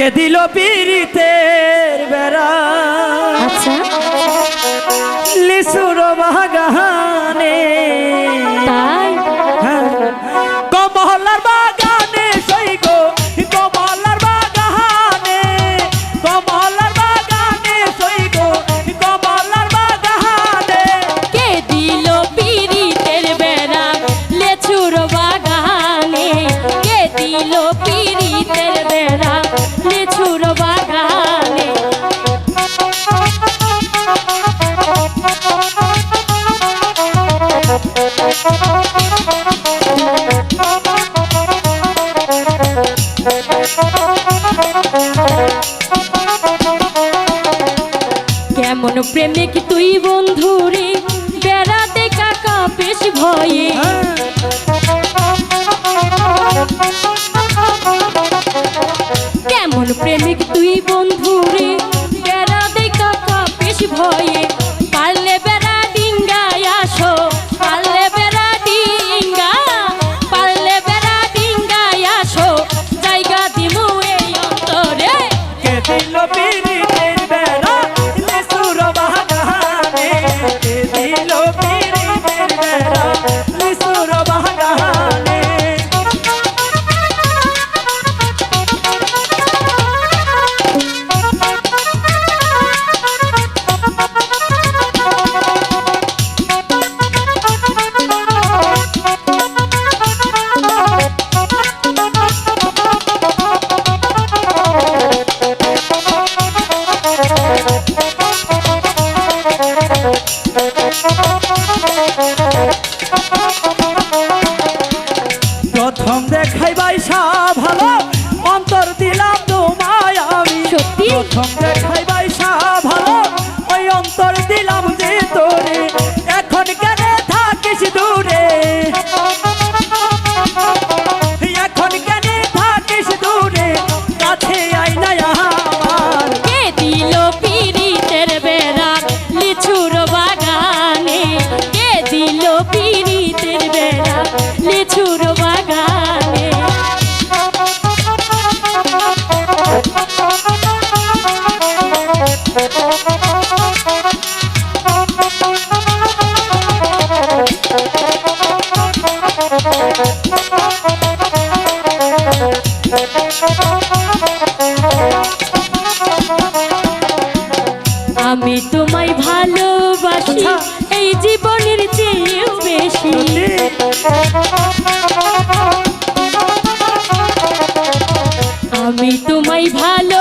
কে দিল পীড়িতের বেড়া? আচ্ছা। লিসুর বাগানে কেমন প্রেমিক তুই বন্ধুরে বেড়াতে কাকা বেশ ভয়ে। কেমন প্রেমিক তুই বন্ধু রে বাইসা ভালো অন্তর দিলাম তোমায় আমি। সত্যি? প্রথম দেখাই বাইসা ভালো ওই অন্তর দিলাম যে তোরে। এখন কেন থাকিস দূরে? এখন কেন থাকিস দূরে? কাছে আই না আমার। কে দিল পিরিতের বেড়া লিচুর বাগানে? কে দিল পিরিতের বেড়া লিচুর বাগানে? তোমায় জীবনে